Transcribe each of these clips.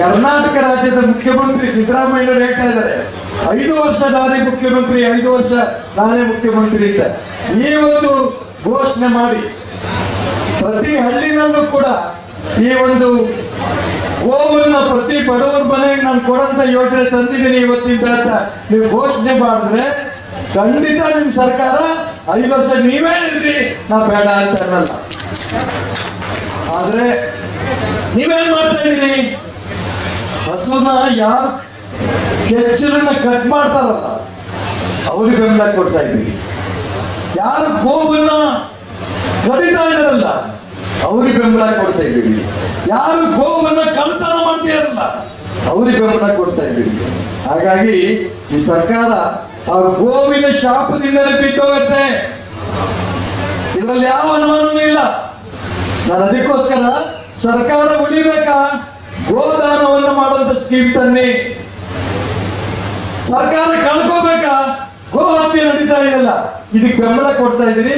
ಕರ್ನಾಟಕ ರಾಜ್ಯದ ಮುಖ್ಯಮಂತ್ರಿ ಸಿದ್ದರಾಮಯ್ಯ ಹೇಳ್ತಾ ಇದ್ದಾರೆ, ಐದು ವರ್ಷ ನಾನೇ ಮುಖ್ಯಮಂತ್ರಿ, ಐದು ವರ್ಷ ನಾನೇ ಮುಖ್ಯಮಂತ್ರಿ ಅಂತ ಈ ಒಂದು ಘೋಷಣೆ ಮಾಡಿ. ಪ್ರತಿ ಹಳ್ಳಿನಲ್ಲೂ ಕೂಡ ಈ ಒಂದು ಗೋವನ್ನ ಪ್ರತಿ ಬಡವರ ಮನೆಗೆ ನಾನು ಕೊಡಂತ ಯೋಜನೆ ತಂದಿದ್ದೀನಿ ಇವತ್ತಿಂದ ಅಂತ ನೀವು ಘೋಷಣೆ ಮಾಡಿದ್ರೆ ಖಂಡಿತ ನಿಮ್ ಸರ್ಕಾರ ಐದು ವರ್ಷ ನೀವೇ ಇರ್ರಿ ನಾ ಬೇಡ ಅಂತ ಅನ್ನಲ್ಲ. ಆದ್ರೆ ನೀವೇನ್ ಮಾಡ್ತಾ ಇದ್ದೀರಿ? ಹಸುನ ಯಾರು ಕೆಚ್ಚಲನ್ನ ಕಟ್ ಮಾಡ್ತಾರಲ್ಲ, ಅವ್ರಿಗೆ ಬೆಂಬಲ ಕೊಡ್ತಾ ಇದ್ದೀವಿ. ಯಾರು ಗೋವನ್ನ ಕಡಿತಾ ಇದಾರಲ್ಲ ಅವ್ರಿಗೆ ಬೆಂಬಲ ಕೊಡ್ತಾ ಇದ್ದೀವಿ. ಯಾರು ಗೋವನ್ನ ಕಳ್ತನ ಮಾಡ್ತೀರಲ್ಲ ಅವ್ರಿಗೆ ಬೆಂಬಲ ಕೊಡ್ತಾ ಇದ್ದೀವಿ. ಹಾಗಾಗಿ ಈ ಸರ್ಕಾರ ಆ ಗೋವಿನ ಶಾಪದಿಂದಲೇ ಬಿದ್ದೋಗತ್ತೆ. ಇದರಲ್ಲಿ ಯಾವ ಅನುಮಾನವೂ ಇಲ್ಲ. ನಾನು ಅದಕ್ಕೋಸ್ಕರ ಸರ್ಕಾರ ಉಳಿಬೇಕಾ? ಗೋದಾನವನ್ನು ಮಾಡುವಂತ ಸ್ಕೀಮ್ ತನ್ನಿ ಸರ್ಕಾರ ಕಳ್ಕೋಬೇಕಾ? ಗೋ ಹತ್ಯೆ ನಡೀತಾ ಇದೆಯಲ್ಲ. ಇದಕ್ಕೆ ಬೆಂಬಲ ಕೊಡ್ತಾ ಇದ್ದೀರಿ.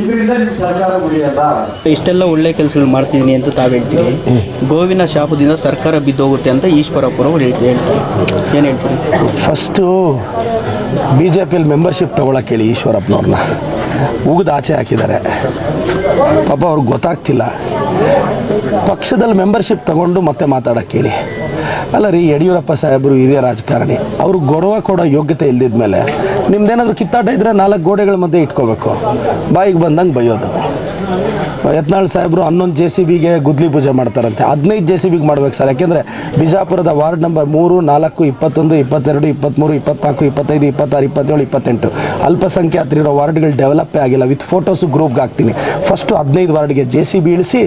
ಇದರಿಂದ ನಿಮ್ ಸರ್ಕಾರ ಉಳಿಯಲ್ಲ ಇಷ್ಟೆಲ್ಲ ಒಳ್ಳೆ ಕೆಲಸಗಳು ಮಾಡ್ತಿದ್ದೀನಿ ಅಂತ ತಾವು ಹೇಳ್ತೀವಿ ಗೋವಿನ ಶಾಪದಿಂದ ಸರ್ಕಾರ ಬಿದ್ದೋಗುತ್ತೆ ಅಂತ ಈಶ್ವರಪ್ಪರು ಹೇಳ್ತೀವಿ ಹೇಳ್ತಿ- ಹೇಳ್ತಾರೆ. ಏನು ಹೇಳ್ತೀರಿ? ಫಸ್ಟು ಬಿ ಜೆ ಪಿಯಲ್ಲಿ ಮೆಂಬರ್ಶಿಪ್ ತೊಗೊಳಕ್ಕೆ ಹೇಳಿ ಈಶ್ವರಪ್ಪನವ್ರನ್ನ. ಉಗಿದು ಆಚೆ ಹಾಕಿದ್ದಾರೆ. ಪಾಪ ಅವ್ರಿಗೆ ಗೊತ್ತಾಗ್ತಿಲ್ಲ. ಪಕ್ಷದಲ್ಲಿ ಮೆಂಬರ್ಶಿಪ್ ತಗೊಂಡು ಮತ್ತೆ ಮಾತಾಡೋಕ್ಕೆ ಹೇಳಿ. ಅಲ್ಲ ರೀ, ಯಡಿಯೂರಪ್ಪ ಸಾಹೇಬರು ಹಿರಿಯ ರಾಜಕಾರಣಿ, ಅವರು ಗೌರವ ಕೊಡೋ ಯೋಗ್ಯತೆ ಇಲ್ದಿದ್ಮೇಲೆ ನಿಮ್ದೇನಾದರೂ ಕಿತ್ತಾಟ ಇದ್ದರೆ ನಾಲ್ಕು ಗೋಡೆಗಳ ಮಧ್ಯೆ ಇಟ್ಕೋಬೇಕು. ಬಾಯಿಗೆ ಬಂದಂಗೆ ಬೈಯೋದು. ಯತ್ನಾಳ್ ಸಾಹೇಬರು ಹನ್ನೊಂದು ಜೆ ಸಿ ಬಿಗೆ ಗುದ್ಲಿ ಪೂಜೆ ಮಾಡ್ತಾರಂತೆ. ಹದಿನೈದು ಜೆ ಸಿ ಬಿಗೆ ಮಾಡ್ಬೇಕು ಸರ್. ಯಾಕೆಂದರೆ ಬಿಜಾಪುರದ ವಾರ್ಡ್ ನಂಬರ್ ಮೂರು, ನಾಲ್ಕು, ಇಪ್ಪತ್ತೊಂದು, ಇಪ್ಪತ್ತೆರಡು, ಇಪ್ಪತ್ತ್ಮೂರು ಇಪ್ಪತ್ನಾಲ್ಕು ಇಪ್ಪತ್ತೈದು, ಇಪ್ಪತ್ತಾರು, ಇಪ್ಪತ್ತೇಳು, ಇಪ್ಪತ್ತೆಂಟು. ಅಲ್ಪಸಂಖ್ಯಾತರಿರೋ ವಾರ್ಡ್ಗಳು ಡೆವಲಪ್ಪೇ ಆಗಿಲ್ಲ. ವಿತ್ ಫೋಟೋಸು ಗ್ರೂಪ್ಗೆ ಹಾಕ್ತೀನಿ. ಫಸ್ಟು ಹದಿನೈದು ವಾರ್ಡ್ಗೆ ಜೆ ಸಿ ಬಿ ಇಳಿಸಿ,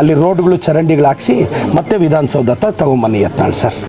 ಅಲ್ಲಿ ರೋಡ್ಗಳು ಚರಂಡಿಗಳು ಹಾಕಿಸಿ, ಮತ್ತೆ ವಿಧಾನಸೌಧ ತಗೊಂಬನ್ನಿ ಯತ್ನಾಳ್ ಸರ್